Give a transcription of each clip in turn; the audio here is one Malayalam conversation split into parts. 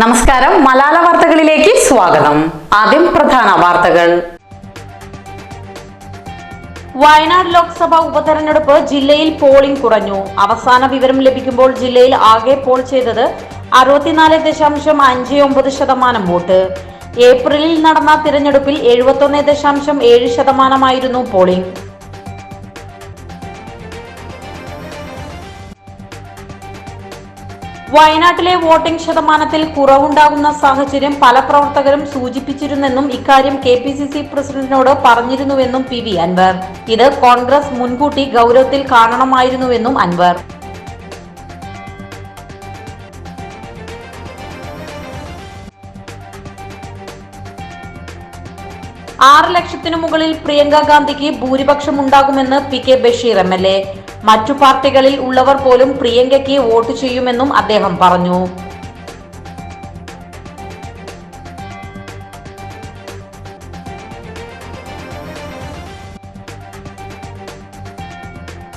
നമസ്കാരം. മലാല വാർത്തകളിലേക്ക് സ്വാഗതം. ആദ്യം പ്രധാന വാർത്തകൾ. വയനാട് ലോക്സഭാ ഉപതെരഞ്ഞെടുപ്പ് ജില്ലയിൽ പോളിംഗ് കുറഞ്ഞു. അവസാന വിവരം ലഭിക്കുമ്പോൾ ജില്ലയിൽ ആകെ പോൾ ചെയ്തത് അറുപത്തിനാല് ദശാംശം അഞ്ച് ഒമ്പത് ശതമാനം വോട്ട്. ഏപ്രിലിൽ നടന്ന തിരഞ്ഞെടുപ്പിൽ എഴുപത്തൊന്ന് ദശാംശം ഏഴ് ശതമാനമായിരുന്നു പോളിംഗ്. വയനാട്ടിലെ വോട്ടിംഗ് ശതമാനത്തിൽ കുറവുണ്ടാകുന്ന സാഹചര്യം പല പ്രവർത്തകരും സൂചിപ്പിച്ചിരുന്നെന്നും ഇക്കാര്യം കെ പി സി സി പ്രസിഡന്റിനോട് പറഞ്ഞിരുന്നുവെന്നും പി വി അൻവർ. ഇത് കോൺഗ്രസ് മുൻകൂട്ടി ഗൗരവത്തിൽ കാണണമായിരുന്നുവെന്നും അൻവർ. ആറ് ലക്ഷത്തിനു മുകളിൽ പ്രിയങ്ക ഗാന്ധിക്ക് ഭൂരിപക്ഷം ഉണ്ടാകുമെന്ന് P K Basheer M L A. മറ്റു പാർട്ടികളിൽ ഉള്ളവർ പോലും പ്രിയങ്കയ്ക്ക് വോട്ട് ചെയ്യുമെന്നും അദ്ദേഹം പറഞ്ഞു.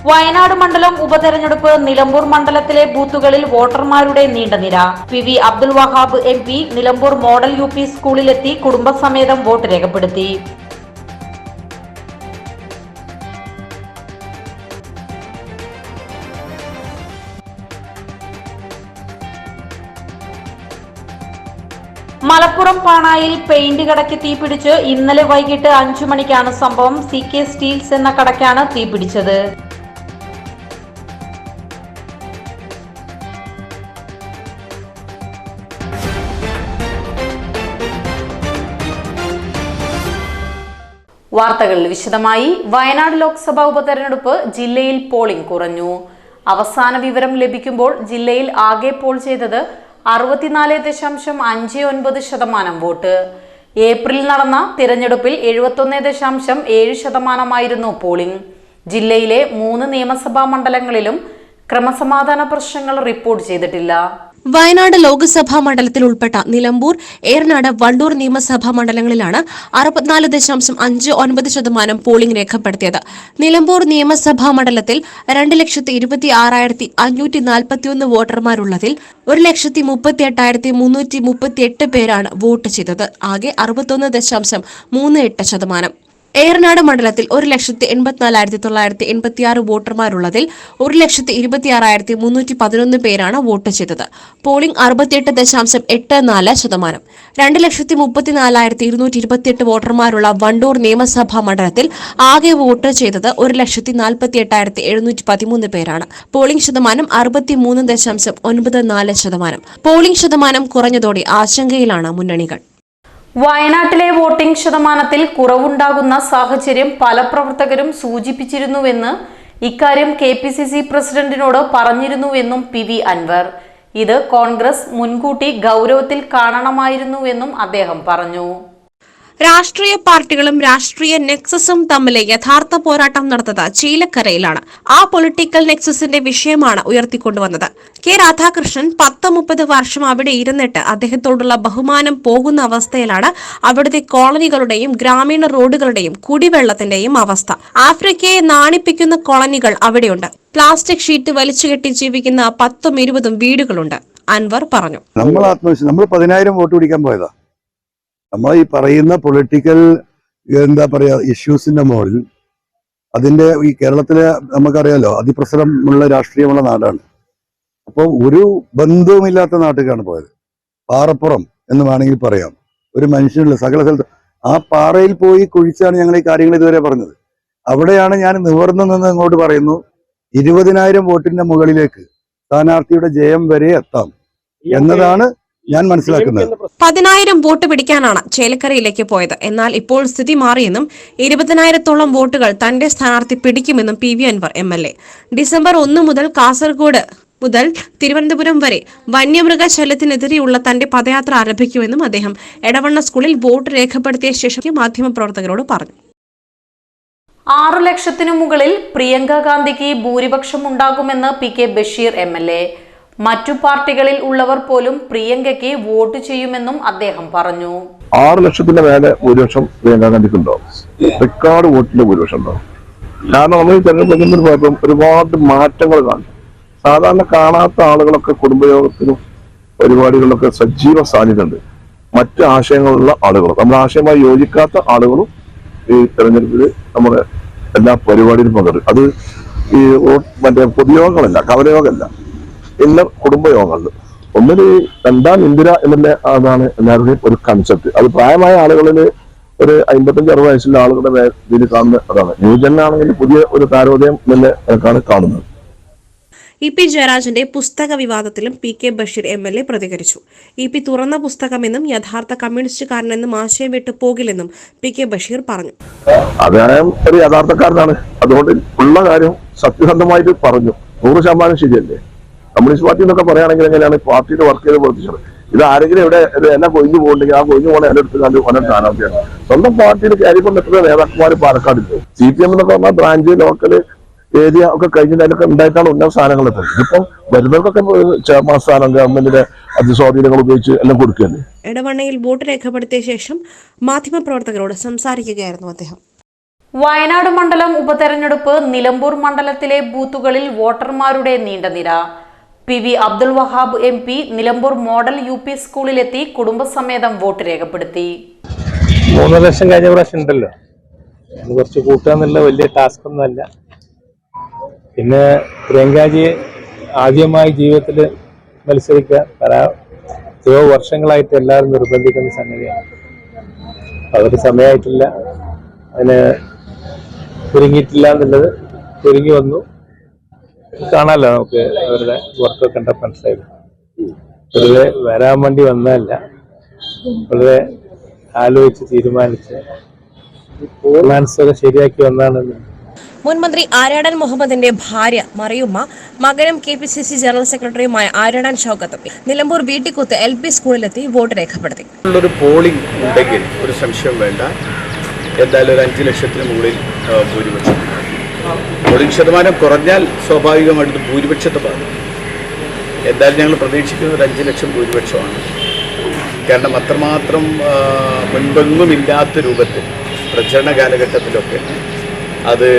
വയനാട് മണ്ഡലം ഉപതെരഞ്ഞെടുപ്പ് നിലമ്പൂർ മണ്ഡലത്തിലെ ബൂത്തുകളിൽ വോട്ടർമാരുടെ നീണ്ട നിര. P V Abdul Wahab M P Nilambur model U P സ്കൂളിലെത്തി കുടുംബസമേതം വോട്ട് രേഖപ്പെടുത്തി. മലപ്പുറം പാണായിൽ പെയിന്റ് കടയ്ക്ക് തീപിടിച്ച് ഇന്നലെ വൈകിട്ട് അഞ്ചു മണിക്കാണ് സംഭവം. സി കെ സ്റ്റീൽസ് എന്ന കടയ്ക്കാണ് തീപിടിച്ചത് വാർത്തകൾ വിശദമായി. വയനാട് ലോക്സഭാ ഉപതെരഞ്ഞെടുപ്പ് ജില്ലയിൽ പോളിംഗ് കുറഞ്ഞു. അവസാന വിവരം ലഭിക്കുമ്പോൾ ജില്ലയിൽ ആകെ പോൾ ചെയ്തത് അറുപത്തിനാല് ദശാംശം അഞ്ച് ഒൻപത് ശതമാനം വോട്ട്. ഏപ്രിൽ നടന്ന തിരഞ്ഞെടുപ്പിൽ എഴുപത്തൊന്ന് ദശാംശം ഏഴ് ശതമാനമായിരുന്നു പോളിംഗ്. ജില്ലയിലെ മൂന്ന് നിയമസഭാ മണ്ഡലങ്ങളിലും ക്രമസമാധാന പ്രശ്നങ്ങൾ റിപ്പോർട്ട് ചെയ്തിട്ടില്ല. വയനാട് ലോക്സഭാ മണ്ഡലത്തിൽ ഉൾപ്പെട്ട നിലമ്പൂർ ഏറനാട് വണ്ടൂർ നിയമസഭാ മണ്ഡലങ്ങളിലാണ് അറുപത്തിനാല് ദശാംശം അഞ്ച് ഒൻപത് ശതമാനം പോളിംഗ് രേഖപ്പെടുത്തിയത്. നിലമ്പൂർ നിയമസഭാ മണ്ഡലത്തിൽ രണ്ട് ലക്ഷത്തി ഇരുപത്തി ആറായിരത്തി അഞ്ഞൂറ്റി നാൽപ്പത്തിയൊന്ന് വോട്ടർമാരുള്ളതിൽ ഒരു ലക്ഷത്തി മുപ്പത്തി എട്ടായിരത്തി മുന്നൂറ്റി മുപ്പത്തി എട്ട് പേരാണ് വോട്ട് ചെയ്തത്. ആകെ അറുപത്തൊന്ന് ദശാംശം മൂന്ന് എട്ട് ശതമാനം. ഏറനാട് മണ്ഡലത്തിൽ ഒരു ലക്ഷത്തി എൺപത്തിനാലായിരത്തി തൊള്ളായിരത്തി എൺപത്തിയാറ് വോട്ടർമാരുള്ളതിൽ ഒരു ലക്ഷത്തി ഇരുപത്തിയാറായിരത്തി മുന്നൂറ്റി പതിനൊന്ന് പേരാണ് വോട്ട് ചെയ്തത്. പോളിംഗ് അറുപത്തിയെട്ട് ദശാംശം എട്ട് നാല് ശതമാനം. രണ്ട് ലക്ഷത്തി മുപ്പത്തിനാലായിരത്തി ഇരുന്നൂറ്റി ഇരുപത്തിയെട്ട് വോട്ടർമാരുള്ള വണ്ടൂർ നിയമസഭാ മണ്ഡലത്തിൽ ആകെ വോട്ട് ചെയ്തത് ഒരു ലക്ഷത്തി നാൽപ്പത്തി എട്ടായിരത്തി എഴുന്നൂറ്റി പതിമൂന്ന് പേരാണ്. പോളിംഗ് ശതമാനം അറുപത്തിമൂന്ന് ദശാംശം ഒൻപത് നാല് ശതമാനം. പോളിംഗ് ശതമാനം കുറഞ്ഞതോടെ ആശങ്കയിലാണ് മുന്നണികൾ. വയനാട്ടിലെ വോട്ടിംഗ് ശതമാനത്തിൽ കുറവുണ്ടാകുന്ന സാഹചര്യം പല പ്രവർത്തകരും സൂചിപ്പിച്ചിരുന്നുവെന്ന് ഇക്കാര്യം കെ പി സി സി പ്രസിഡന്റിനോട് പറഞ്ഞിരുന്നുവെന്നും പി വി അൻവർ. ഇത് കോൺഗ്രസ് മുൻകൂട്ടി ഗൗരവത്തിൽ കാണണമായിരുന്നുവെന്നും അദ്ദേഹം പറഞ്ഞു. രാഷ്ട്രീയ പാർട്ടികളും രാഷ്ട്രീയ നെക്സസും തമ്മിൽ യഥാർത്ഥ പോരാട്ടം നടന്നത് ചീലക്കരയിലാണ്. ആ പൊളിറ്റിക്കൽ നെക്സസിന്റെ വിഷയമാണ് ഉയർത്തിക്കൊണ്ടുവന്നത്. കെ രാധാകൃഷ്ണൻ പത്ത് മുപ്പത് വർഷം അവിടെ ഇരുന്നിട്ട് അദ്ദേഹത്തോടുള്ള ബഹുമാനം പോകുന്ന അവസ്ഥയിലാണ് അവിടുത്തെ കോളനികളുടെയും ഗ്രാമീണ റോഡുകളുടെയും കുടിവെള്ളത്തിന്റെയും അവസ്ഥ. ആഫ്രിക്കയെ നാണിപ്പിക്കുന്ന കോളനികൾ അവിടെയുണ്ട്. പ്ലാസ്റ്റിക് ഷീറ്റ് വലിച്ചുകെട്ടി ജീവിക്കുന്ന പത്തും ഇരുപതും വീടുകളുണ്ട്. അൻവർ പറഞ്ഞു. നമ്മൾ ആത്മവിശ്വാസം നമ്മൾ പതിനായിരം വോട്ട് പിടിക്കാൻ പോയതാ. നമ്മൾ ഈ പറയുന്ന പൊളിറ്റിക്കൽ എന്താ പറയാ ഇഷ്യൂസിന്റെ മുകളിൽ അതിന്റെ ഈ കേരളത്തിലെ നമുക്കറിയാലോ അതിപ്രസരമുള്ള രാഷ്ട്രീയമുള്ള നാടാണ്. അപ്പോൾ ഒരു ബന്ധവുമില്ലാത്ത നാട്ടിലേക്കാണ് പോയത്. പാറപ്പുറം എന്ന് വേണമെങ്കിൽ പറയാം. ഒരു മനുഷ്യനുള്ള സകല സ്ഥലത്ത്. ആ പാറയിൽ പോയി കുഴിച്ചാണ് ഞങ്ങൾ ഈ കാര്യങ്ങൾ ഇതുവരെ പറഞ്ഞത്. അവിടെയാണ് ഞാൻ നിവർന്നു നിന്ന് അങ്ങോട്ട് പറയുന്നു ഇരുപതിനായിരം വോട്ടിന്റെ മുകളിലേക്ക് സ്ഥാനാർത്ഥിയുടെ ജയം വരെ എത്താം എന്നതാണ് ഞാൻ മനസ്സിലാക്കുന്നത്. പതിനായിരം വോട്ട് പിടിക്കാനാണ് ചേലക്കരയിലേക്ക് പോയത്. എന്നാൽ ഇപ്പോൾ സ്ഥിതി മാറിയെന്നും ഇരുപതിനായിരത്തോളം വോട്ടുകൾ തന്റെ സ്ഥാനാർത്ഥി പിടിക്കുമെന്നും P V Anvar M L A. December ഒന്ന് മുതൽ കാസർഗോഡ് മുതൽ തിരുവനന്തപുരം വരെ വന്യമൃഗ വന്യമൃഗശല്യത്തിനെതിരെയുള്ള തന്റെ പദയാത്ര ആരംഭിക്കുമെന്നും അദ്ദേഹം എടവണ്ണ സ്കൂളിൽ വോട്ട് രേഖപ്പെടുത്തിയ ശേഷം മാധ്യമപ്രവർത്തകരോട് പറഞ്ഞു. ആറു ലക്ഷത്തിനു മുകളിൽ പ്രിയങ്ക ഗാന്ധിക്ക് ഭൂരിപക്ഷം ഉണ്ടാകുമെന്ന് P K Basheer M L A. മറ്റു പാർട്ടികളിൽ ഉള്ളവർ പോലും പ്രിയങ്കയ്ക്ക് വോട്ട് ചെയ്യുമെന്നും അദ്ദേഹം പറഞ്ഞു. ആറ് ലക്ഷത്തിന്റെ മേലെ ഭൂരിപക്ഷം പ്രിയങ്ക ഗാന്ധിക്കുണ്ടോ? റെക്കോർഡ് വോട്ടിന്റെ ഭൂരിപക്ഷം ഉണ്ടാവും കാരണം നമ്മൾ ഈ തെരഞ്ഞെടുപ്പ് ഒരുപാട് മാറ്റങ്ങൾ കാണും. സാധാരണ കാണാത്ത ആളുകളൊക്കെ കുടുംബയോഗത്തിനും പരിപാടികളിലൊക്കെ സജീവ സാന്നിധ്യമുണ്ട്. മറ്റ് ആശയങ്ങളുള്ള ആളുകൾ നമ്മുടെ ആശയമായി യോജിക്കാത്ത ആളുകളും ഈ തെരഞ്ഞെടുപ്പിൽ നമ്മുടെ എല്ലാ പരിപാടിയിലും പങ്കെടുക്കും. അത് ഈ മറ്റേ പൊതുയോഗങ്ങളല്ല കവലയോഗമല്ല. എല്ലാ കുടുംബയോഗങ്ങളിൽ ഒന്നിൽ രണ്ടാം ഇന്ദിര എന്നുള്ള അതാണ് എല്ലാവരുടെയും ഒരു കൺസെപ്റ്റ് അത് പ്രായമായ ആളുകളിൽ ഒരു അമ്പത്തഞ്ച് അറുപത് വയസ്സുള്ള ആളുകളുടെ ഇതിൽ കാണുന്ന അതാണ്. ന്യൂജനാണെങ്കിൽ പുതിയ ഒരു താരോദയം എന്നുള്ള കണക്കാണ് കാണുന്നത്. ഇ പി ജയരാജന്റെ പുസ്തക വിവാദത്തിലും P K Basheer M L A പ്രതികരിച്ചു. ഇ പി തുറന്ന പുസ്തകമെന്നും യഥാർത്ഥ കമ്മ്യൂണിസ്റ്റുകാരനെന്നും ആശയം വിട്ടു പോകില്ലെന്നും പി കെ ബഷീർ പറഞ്ഞു. അദ്ദേഹം ഒരു യഥാർത്ഥക്കാരനാണ്. അതുകൊണ്ട് ഉള്ള കാര്യം സത്യസന്ധമായിട്ട് പറഞ്ഞു. നൂറ് ശതമാനം ശരിയല്ലേ? കമ്മ്യൂണിസ്റ്റ് പാർട്ടി എന്നൊക്കെ പറയുകയാണെങ്കിൽ എങ്ങനെയാണ് പാർട്ടിയുടെ വർക്ക് ചെയ്ത് പ്രവർത്തിച്ചത്? ഇത് ആരെങ്കിലും ഇവിടെ എന്നെ കൊഴിഞ്ഞു പോകുന്നുണ്ടെങ്കിൽ ആ കൊഴിഞ്ഞു പോകണ എന്നെ എടുത്ത് കണ്ട് ഓനെ സ്ഥാനാർത്ഥിയാണ് സ്വന്തം പാർട്ടിയിൽ കാര്യം കൊണ്ട് എത്ര നേതാക്കന്മാർ പാലക്കാട് സി പി എം എന്നൊക്കെ പറഞ്ഞാൽ ബ്രാഞ്ച് ലോക്കൽ ഏരിയ ഒക്കെ കഴിഞ്ഞിട്ട് അതിലൊക്കെ ഉണ്ടായിട്ടാണ് ഉന്നത സ്ഥാനങ്ങൾ എത്തുന്നത് ഇതിപ്പം വരുന്നവർക്കൊക്കെ ചെയർമാൻ സ്ഥാനം ഗവൺമെന്റിന്റെ അതിസ്വാധീനങ്ങൾ ഉപയോഗിച്ച് എല്ലാം കൊടുക്കുകയല്ലേ? ഇടവണ്ണയിൽ വോട്ട് രേഖപ്പെടുത്തിയ ശേഷം മാധ്യമപ്രവർത്തകരോട് സംസാരിക്കുകയായിരുന്നു അദ്ദേഹം. വയനാട് മണ്ഡലം ഉപതെരഞ്ഞെടുപ്പ് നിലമ്പൂർ മണ്ഡലത്തിലെ ബൂത്തുകളിൽ വോട്ടർമാരുടെ നീണ്ട നിര. P V Abdul Wahab M P Nilambur model U P സ്കൂളിലെത്തി കുടുംബസമേതം വോട്ട് രേഖപ്പെടുത്തി. മൂന്ന് ലക്ഷം കഴിഞ്ഞ പ്രാവശ്യം ഉണ്ടല്ലോ. കുറച്ച് കൂട്ടുക എന്നുള്ള വലിയ ടാസ്ക് ഒന്നുമല്ല പിന്നെ പ്രിയങ്കാജി ആദ്യമായി ജീവിതത്തിൽ മത്സരിക്കുക എത്രയോ വർഷങ്ങളായിട്ട് എല്ലാവരും നിർബന്ധിക്കുന്ന സംഗതിയാണ്. അവർ സമയമായിട്ടില്ല അതിന് ഒരുങ്ങിയിട്ടില്ല എന്നുള്ളത് ഒരുങ്ങി വന്നു. കാണാമല്ലോ നമുക്ക് അവരുടെ വർക്കൊക്കെ കണ്ട മനസ്സിലായത് വെറുതെ വരാൻ വേണ്ടി വന്നതല്ല. വളരെ ആലോചിച്ച് തീരുമാനിച്ച് മനസ്സൊക്കെ ശരിയാക്കി വന്നാണെന്ന് മുൻമന്ത്രി മന്ത്രി ആര്യാടൻ മുഹമ്മദിന്റെ ഭാര്യ മറിയുമ്മ മകനും K P C C general സെക്രട്ടറിയുമായ ആര്യാടൻ ഷൗക്കത്തും നിലമ്പൂർ വീട്ടിക്കുത്ത് എൽ പി സ്കൂളിലെത്തി വോട്ട് രേഖപ്പെടുത്തി. ഒരു പോളിംഗ് ഉണ്ടെങ്കിൽ ഒരു സംശയം വേണ്ട. എന്തായാലും ഒരു അഞ്ച് ലക്ഷത്തിന് മുകളിൽ ഭൂരിപക്ഷം. പോളിംഗ് ശതമാനം കുറഞ്ഞാൽ സ്വാഭാവികമായിട്ടും ഭൂരിപക്ഷത്തെ ബാധിക്കും. എന്തായാലും ഞങ്ങൾ പ്രതീക്ഷിക്കുന്നത് ഒരു അഞ്ച് ലക്ഷം ഭൂരിപക്ഷമാണ്. കാരണം അത്രമാത്രം മുൻപെങ്ങുമില്ലാത്ത രൂപത്തിൽ പ്രചരണ കാലഘട്ടത്തിലൊക്കെ അത്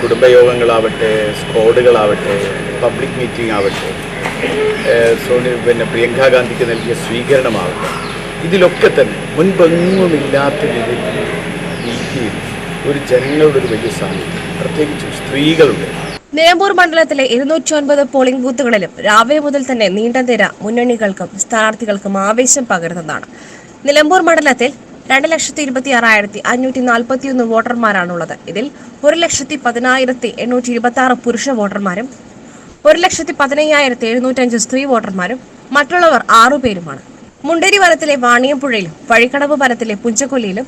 കുടുംബയോഗങ്ങളാവട്ടെ സ്ക്വാഡുകളാവട്ടെ പബ്ലിക് മീറ്റിംഗ് ആവട്ടെ സോണി പിന്നെ പ്രിയങ്ക ഗാന്ധിക്ക് നൽകിയ സ്വീകരണമാവട്ടെ ഇതിലൊക്കെ തന്നെ മുൻപെങ്ങുമില്ലാത്ത രീതിയിൽ ഒരു ജനങ്ങളുടെ ഒരു വലിയ സാന്നിധ്യം പ്രത്യേകിച്ചും സ്ത്രീകളുടെ. നിലമ്പൂർ മണ്ഡലത്തിലെ ഇരുന്നൂറ്റി ഒൻപത് പോളിംഗ് ബൂത്തുകളിലും രാവിലെ മുതൽ തന്നെ നീണ്ട നിര മുന്നണികൾക്കും സ്ഥാനാർത്ഥികൾക്കും ആവേശം പകരുന്നതാണ്. നിലമ്പൂർ മണ്ഡലത്തിൽ രണ്ട് ലക്ഷത്തി ഇരുപത്തി ആറായിരത്തി അഞ്ഞൂറ്റി നാൽപ്പത്തി ഒന്ന് വോട്ടർമാരാണുള്ളത്. ഇതിൽ ഒരു ലക്ഷത്തി പതിനായിരത്തി എണ്ണൂറ്റി ഇരുപത്തി ആറ് പുരുഷ വോട്ടർമാരും ഒരു ലക്ഷത്തി പതിനയ്യായിരത്തി എഴുന്നൂറ്റഞ്ച് സ്ത്രീ വോട്ടർമാരും മറ്റുള്ളവർ ആറുപേരുമാണ് മുണ്ടേരി വനത്തിലെ വാണിയമ്പുഴയിലും വഴിക്കടവ് വനത്തിലെ പുഞ്ചക്കൊല്ലിയിലും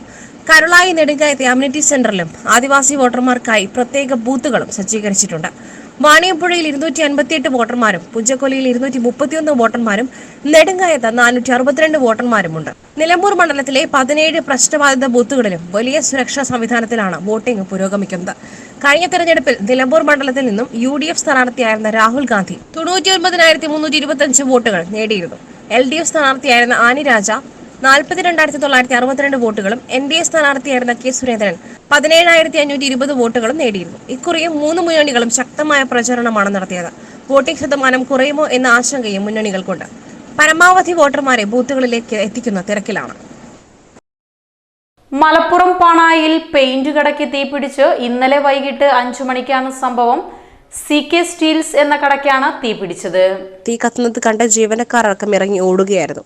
കരുളായി നെടുങ്കായത്തെ അമ്യൂണിറ്റി സെന്ററിലും ആദിവാസി വോട്ടർമാർക്കായി പ്രത്യേക ബൂത്തുകളും സജ്ജീകരിച്ചിട്ടുണ്ട്. വാണിയമ്പുഴയിൽ ഇരുന്നൂറ്റി അൻപത്തിയെട്ട് വോട്ടർമാരും പുഞ്ചക്കൊല്ലിയിൽ ഇരുന്നൂറ്റി മുപ്പത്തിയൊന്ന് വോട്ടർമാരും നെടുങ്കായത്ത് നാനൂറ്റി അറുപത്തിരണ്ട് വോട്ടർമാരുമുണ്ട്. നിലമ്പൂർ മണ്ഡലത്തിലെ പതിനേഴ് പ്രശ്നബാധിത ബൂത്തുകളിലും വലിയ സുരക്ഷാ സംവിധാനത്തിലാണ് വോട്ടിംഗ് പുരോഗമിക്കുന്നത്. കഴിഞ്ഞ തെരഞ്ഞെടുപ്പിൽ നിലമ്പൂർ മണ്ഡലത്തിൽ നിന്നും യു ഡി എഫ് സ്ഥാനാർത്ഥിയായിരുന്ന രാഹുൽ ഗാന്ധി തൊണ്ണൂറ്റി ഒൻപതിനായിരത്തി മുന്നൂറ്റി ഇരുപത്തിയഞ്ച് വോട്ടുകൾ നേടിയിരുന്നു. എൽ ഡി എഫ് സ്ഥാനാർത്ഥിയായിരുന്ന ആനി രാജ നാൽപ്പത്തി രണ്ടായിരത്തി തൊള്ളായിരത്തി അറുപത്തിരണ്ട് വോട്ടുകളും എൻ ഡി എ സ്ഥാനാർത്ഥിയായിരുന്ന കെ സുരേന്ദ്രൻ പതിനേഴായിരത്തി അഞ്ഞൂറ്റി ഇരുപത് വോട്ടുകളും നേടിയിരുന്നു. ഇക്കുറിയും മൂന്ന് മുന്നണികളും ശക്തമായ പ്രചരണമാണ് നടത്തിയത്. വോട്ടിംഗ് ശതമാനം കുറയുമോ എന്ന ആശങ്കയും മുന്നണികൾക്കുണ്ട്. പരമാവധി വോട്ടർമാരെ ബൂത്തുകളിലേക്ക് എത്തിക്കുന്ന തിരക്കിലാണ്. മലപ്പുറം പാണായിൽ പെയിന്റ് കടയ്ക്ക് തീപിടിച്ച് ഇന്നലെ വൈകിട്ട് അഞ്ചു മണിക്കാണ് സംഭവം. സി കെ സ്റ്റീൽസ് എന്ന കടക്കാണ് തീ പിടിച്ചത്. തീ കത്തുന്നത് കണ്ട ജീവനക്കാർ അടക്കം ഇറങ്ങി ഓടുകയായിരുന്നു.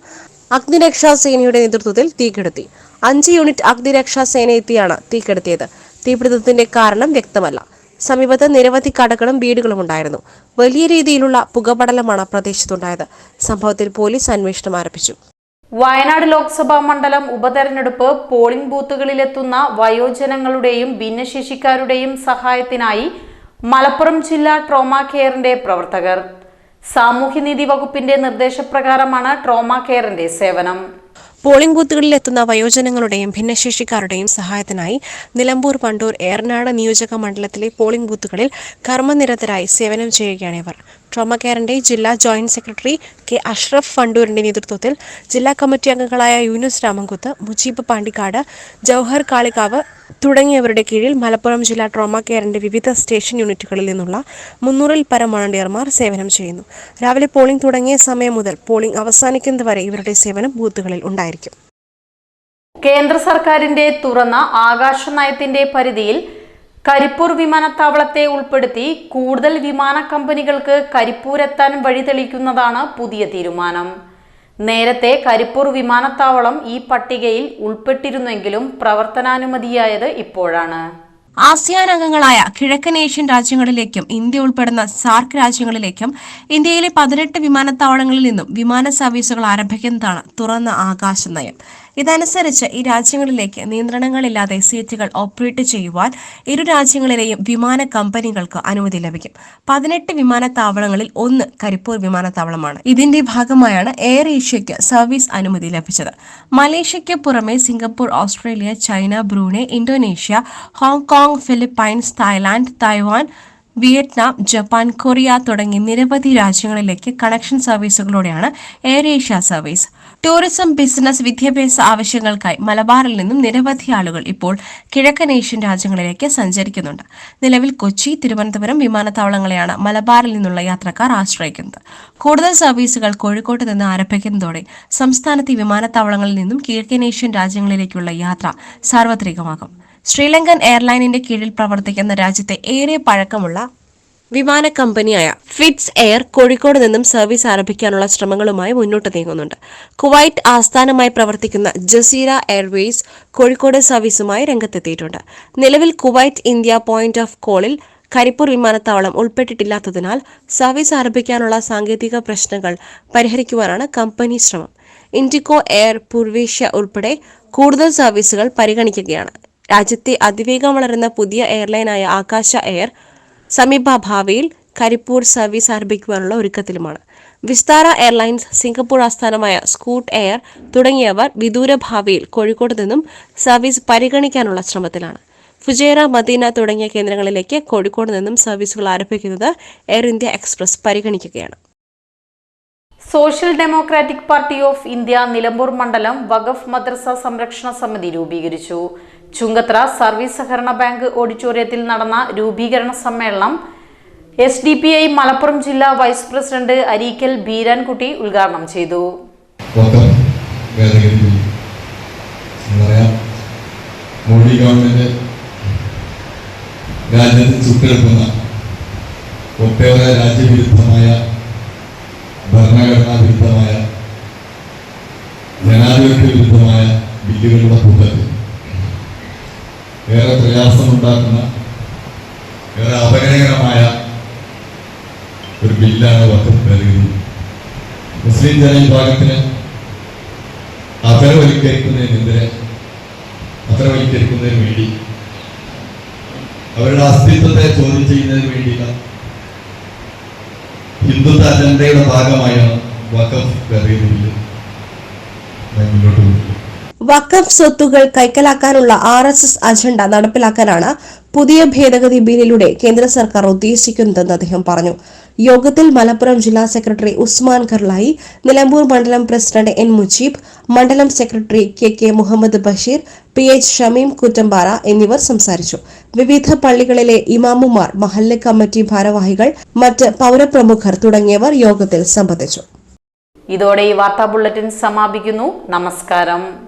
അഗ്നിരക്ഷാ സേനയുടെ നേതൃത്വത്തിൽ തീ കെടുത്തി. അഞ്ച് യൂണിറ്റ് അഗ്നിരക്ഷാ സേന എത്തിയാണ് തീ കെടുത്തിയത്. തീപിടുത്തത്തിന്റെ കാരണം വ്യക്തമല്ല. സമീപത്ത് നിരവധി കടകളും വീടുകളും ഉണ്ടായിരുന്നു. വലിയ രീതിയിലുള്ള പുകപടലമാണ് പ്രദേശത്തുണ്ടായത്. സംഭവത്തിൽ പോലീസ് അന്വേഷണം ആരംഭിച്ചു. വയനാട് ലോക്സഭാ മണ്ഡലം ഉപതെരഞ്ഞെടുപ്പ് പോളിംഗ് ബൂത്തുകളിലെത്തുന്ന വയോജനങ്ങളുടെയും ഭിന്നശേഷിക്കാരുടെയും സഹായത്തിനായി മലപ്പുറം ജില്ലാ ട്രോമ കെയറിന്റെ പ്രവർത്തകർ. സാമൂഹ്യനീതി വകുപ്പിന്റെ നിർദ്ദേശപ്രകാരമാണ് ട്രോമ കെയറിന്റെ സേവനം. പോളിംഗ് ബൂത്തുകളിൽ എത്തുന്ന വയോജനങ്ങളുടെയും ഭിന്നശേഷിക്കാരുടെയും സഹായത്തിനായി നിലമ്പൂർ പണ്ടൂർ ഏറനാട് നിയോജക മണ്ഡലത്തിലെ പോളിംഗ് ബൂത്തുകളിൽ കർമ്മനിരതരായി സേവനം ചെയ്യുകയാണ് ഇവർ. ട്രോമ കെയറിന്റെ ജില്ലാ ജോയിന്റ് സെക്രട്ടറി കെ അഷ്റഫ് ഫണ്ടൂരിന്റെ നേതൃത്വത്തിൽ ജില്ലാ കമ്മിറ്റി അംഗങ്ങളായ യൂനുസ് രാമൻകുത്ത് മുജീബ് പാണ്ടിക്കാട് ജൌഹർ കാളികാവ് തുടങ്ങിയവരുടെ കീഴിൽ മലപ്പുറം ജില്ലാ ട്രോമ കെയറിന്റെ വിവിധ സ്റ്റേഷൻ യൂണിറ്റുകളിൽ നിന്നുള്ള മുന്നൂറിൽ പരം വളണ്ടിയർമാർ സേവനം ചെയ്യുന്നു. രാവിലെ പോളിംഗ് തുടങ്ങിയ സമയം മുതൽ പോളിംഗ് അവസാനിക്കുന്നതുവരെ ഇവരുടെ സേവനം ബൂത്തുകളിൽ ഉണ്ടായിരിക്കും. കേന്ദ്ര സർക്കാരിന്റെ തുറന്ന ആകാശ നയത്തിന്റെ പരിധിയിൽ കരിപ്പൂർ വിമാനത്താവളത്തെ ഉൾപ്പെടുത്തി കൂടുതൽ വിമാന കമ്പനികൾക്ക് കരിപ്പൂരെത്താൻ വഴി തെളിക്കുന്നതാണ് പുതിയ തീരുമാനം. നേരത്തെ കരിപ്പൂർ വിമാനത്താവളം ഈ പട്ടികയിൽ ഉൾപ്പെട്ടിരുന്നെങ്കിലും പ്രവർത്തനാനുമതിയായത് ഇപ്പോഴാണ്. ആസിയാൻ അംഗങ്ങളായ കിഴക്കൻ ഏഷ്യൻ രാജ്യങ്ങളിലേക്കും ഇന്ത്യ ഉൾപ്പെടുന്ന സാർക്ക് രാജ്യങ്ങളിലേക്കും ഇന്ത്യയിലെ പതിനെട്ട് വിമാനത്താവളങ്ങളിൽ നിന്നും വിമാന സർവീസുകൾ ആരംഭിക്കുന്നതാണ് തുറന്ന ആകാശ നയം ഇതനുസരിച്ച് ഈ രാജ്യങ്ങളിലേക്ക് നിയന്ത്രണങ്ങളില്ലാതെ സീറ്റുകൾ ഓപ്പറേറ്റ് ചെയ്യുവാൻ ഇരു രാജ്യങ്ങളിലെയും വിമാന കമ്പനികൾക്ക് അനുമതി ലഭിക്കും. പതിനെട്ട് വിമാനത്താവളങ്ങളിൽ ഒന്ന് കരിപ്പൂർ വിമാനത്താവളമാണ്. ഇതിന്റെ ഭാഗമായാണ് എയർ ഏഷ്യയ്ക്ക് സർവീസ് അനുമതി ലഭിച്ചത്. മലേഷ്യയ്ക്ക് പുറമെ Singapore Australia China Brunei Indonesia Hong Kong Philippines Thailand Taiwan Vietnam Japan Korea തുടങ്ങി നിരവധി രാജ്യങ്ങളിലേക്ക് കണക്ഷൻ സർവീസുകളോടെയാണ് air Asia service tourism business വിദ്യാഭ്യാസ ആവശ്യങ്ങൾക്കായി മലബാറിൽ നിന്നും നിരവധി ആളുകൾ ഇപ്പോൾ കിഴക്കൻ ഏഷ്യൻ രാജ്യങ്ങളിലേക്ക് സഞ്ചരിക്കുന്നുണ്ട്. നിലവിൽ കൊച്ചി തിരുവനന്തപുരം വിമാനത്താവളങ്ങളെയാണ് മലബാറിൽ നിന്നുള്ള യാത്രക്കാർ ആശ്രയിക്കുന്നത്. കൂടുതൽ സർവീസുകൾ കോഴിക്കോട്ട് നിന്ന് ആരംഭിക്കുന്നതോടെ സംസ്ഥാനത്തെ വിമാനത്താവളങ്ങളിൽ നിന്നും കിഴക്കൻ ഏഷ്യൻ രാജ്യങ്ങളിലേക്കുള്ള യാത്ര സാർവത്രികമാകും. ശ്രീലങ്കൻ എയർലൈനിന്റെ കീഴിൽ പ്രവർത്തിക്കുന്ന രാജ്യത്തെ ഏറെ പഴക്കമുള്ള വിമാന കമ്പനിയായ ഫിറ്റ്സ് എയർ കോഴിക്കോട് നിന്നും സർവീസ് ആരംഭിക്കാനുള്ള ശ്രമങ്ങളുമായി മുന്നോട്ട് നീങ്ങുന്നുണ്ട്. കുവൈറ്റ് ആസ്ഥാനമായി പ്രവർത്തിക്കുന്ന ജസീറ എയർവേസ് കോഴിക്കോട് സർവീസുമായി രംഗത്തെത്തിയിട്ടുണ്ട്. നിലവിൽ കുവൈറ്റ് ഇന്ത്യ പോയിന്റ് ഓഫ് കോളിൽ കരിപ്പൂർ വിമാനത്താവളം ഉൾപ്പെട്ടിട്ടില്ലാത്തതിനാൽ സർവീസ് ആരംഭിക്കാനുള്ള സാങ്കേതിക പ്രശ്നങ്ങൾ പരിഹരിക്കുവാനാണ് കമ്പനി ശ്രമം. ഇൻഡിക്കോ എയർ പൂർവേഷ്യ ഉൾപ്പെടെ കൂടുതൽ സർവീസുകൾ പരിഗണിക്കുകയാണ്. രാജ്യത്തെ അതിവേഗം വളരുന്ന പുതിയ എയർലൈനായ ആകാശ എയർ സമീപ ഭാവിയിൽ കരിപ്പൂർ സർവീസ് ആരംഭിക്കുവാനുള്ള ഒരുക്കത്തിലുമാണ്. വിസ്താര എയർലൈൻസ് സിംഗപ്പൂർ ആസ്ഥാനമായ സ്കൂട്ട് എയർ തുടങ്ങിയവർ വിദൂര ഭാവിയിൽ കോഴിക്കോട് നിന്നും സർവീസ് പരിഗണിക്കാനുള്ള ശ്രമത്തിലാണ്. ഫുജേറ മദീന തുടങ്ങിയ കേന്ദ്രങ്ങളിലേക്ക് കോഴിക്കോട് നിന്നും സർവീസുകൾ ആരംഭിക്കുന്നത് Air India Express പരിഗണിക്കുകയാണ്. Social Democratic Party of India Nilambur മണ്ഡലം വഖഫ് മദ്രസ സംരക്ഷണ സമിതി രൂപീകരിച്ചു. ചുങ്കത്ര സർവീസ് സഹകരണ ബാങ്ക് ഓഡിറ്റോറിയത്തിൽ നടന്ന രൂപീകരണ സമ്മേളനം S D P I Malappuram ജില്ലാ വൈസ് പ്രസിഡന്റ് അരീക്കൽ ബീരാൻകുട്ടി ഉദ്ഘാടനം ചെയ്തു. മോഡി ഗവൺമെന്റ് രാജ്യത്ത് ചുട്ടെടുക്കുന്ന ഒട്ടേറെ രാജ്യവിരുദ്ധമായ ഭരണഘടനാ വിരുദ്ധമായ ജനാധിപത്യ വിരുദ്ധമായ ബില്ലുകളുടെ കൂട്ടത്തിൽ ഏറെ പ്രയാസമുണ്ടാക്കുന്ന ഏറെ അപകടകരമായ ഒരു ബില്ലാണ് വക്കഫ് നൽകുന്നത് മുസ്ലിം ജനവിഭാഗത്തിന് അപരവൽക്കരിക്കുന്നതിനെതിരെ അപരവൽക്കരിക്കുന്നതിന് വേണ്ടി അവരുടെ അസ്തിത്വത്തെ ചോദ്യം ചെയ്യുന്നതിന് വേണ്ടിയുള്ള ഹിന്ദുത്വ അജണ്ടയുടെ ഭാഗമായാണ് വഖഫ് കറിയുന്നില്ല മുന്നോട്ട് പോകുന്നത്. വഖഫ് സ്വത്തുകൾ കൈക്കലാക്കാനുള്ള ആർ എസ് എസ് അജണ്ട നടപ്പിലാക്കാനാണ് പുതിയ ഭേദഗതി ബില്ലിലൂടെ കേന്ദ്ര സർക്കാർ ഉദ്ദേശിക്കുന്നതെന്ന് അദ്ദേഹം പറഞ്ഞു. യോഗത്തിൽ മലപ്പുറം ജില്ലാ സെക്രട്ടറി ഉസ്മാൻ ഖർലായി നിലമ്പൂർ മണ്ഡലം പ്രസിഡന്റ് എൻ മുജീബ് മണ്ഡലം secretary K K Muhammad Basheer P H Shameem Kuttampara എന്നിവർ സംസാരിച്ചു. വിവിധ പള്ളികളിലെ ഇമാമുമാർ മഹല്ല് കമ്മിറ്റി ഭാരവാഹികൾ മറ്റ് പൗരപ്രമുഖർ തുടങ്ങിയവർ യോഗത്തിൽ സംബന്ധിച്ചു. ഇതോടെ ഈ വാർത്താ ബുള്ളറ്റിൻ സമാപിക്കുന്നു. നമസ്കാരം.